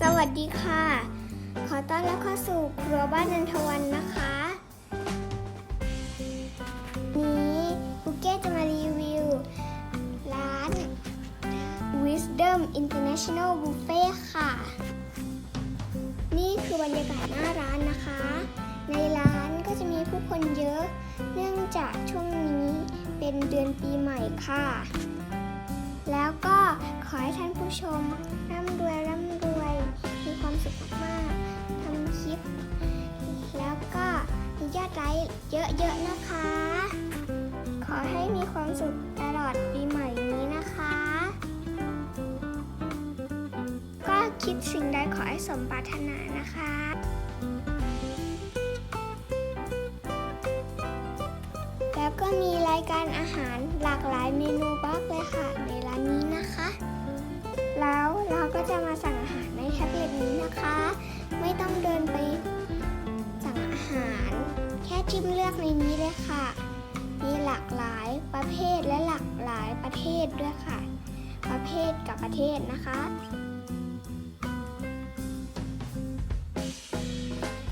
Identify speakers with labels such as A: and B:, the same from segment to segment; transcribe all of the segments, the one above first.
A: สวัสดีค่ะ ขอต้อนรับเข้าสู่ครัวบ้านนันทวันนะคะ นี้บุกเก้จะมารีวิว ร้าน Wisdom International Buffet ค่ะ นี่คือบรรยากาศหน้าร้านนะคะ ในร้านก็จะมีผู้คนเยอะ เนื่องจากช่วงนี้เป็นเดือนปีใหม่ค่ะ แล้วก็ ขอให้ท่านผู้ชม ร่ำรวยร่ำรวย มีความสุขมากทำคลิป แล้วก็มียอดไลค์เยอะๆนะคะ ขอให้มีความสุขตลอดปีใหม่นี้นะคะ ก็คิดสิ่งใดขอให้สมปรารถนานะคะแล้วก็มีรายการอาหารหลากหลายเมนูมากเลยค่ะ จิ้มเลือกในนี้เลยค่ะ มีหลากหลายประเภทและหลากหลายประเทศด้วยค่ะ ประเภทกับประเทศนะคะ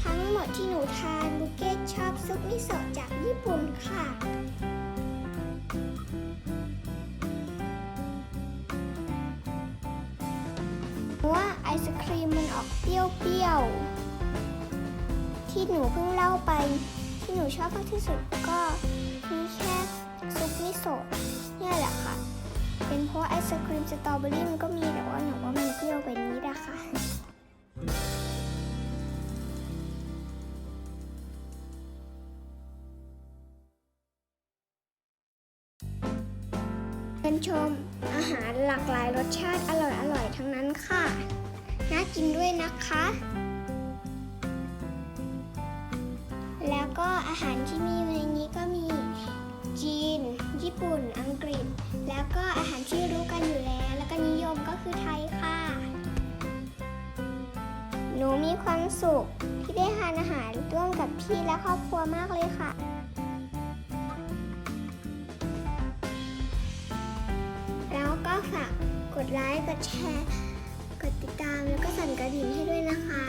A: ทั้งหมดที่หนูทานบุเกตชอบซุปมิโซะจากญี่ปุ่นค่ะว่าไอศครีมมันออกเปรี้ยวๆที่หนูเพิ่งเล่าไป ที่หนูชอบมากที่สุดก็มีแค่ซุปมิโซะเนี่ยแหละค่ะ เป็นเพราะไอศครีมสตรอเบอรี่มันก็มีแต่ว่าหนูว่ามันเปรี้ยวไปนิดอะค่ะเชิญชมอาหารหลากหลายรสชาติอร่อยๆทั้งนั้นค่ะ น่ากินด้วยนะคะ แล้วก็อาหารที่มีในนี้ก็มีจีน ญี่ปุ่น อังกฤษ แล้วก็อาหารที่รู้กันอยู่แล้ว แล้วก็นิยมก็คือไทยค่ะ หนูมีความสุขที่ได้ทานอาหารร่วมกับพี่และครอบครัวมากเลยค่ะแล้วก็ฝากกดไลค์ กดแชร์ กดติดตามแล้วก็สั่นกระดิ่งให้ด้วยนะคะ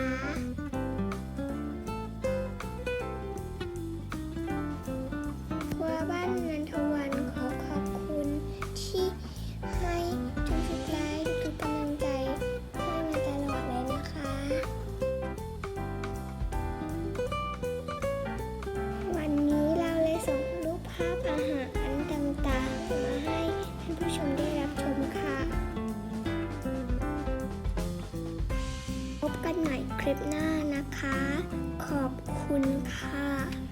A: คลิปหน้านะคะ ขอบคุณค่ะ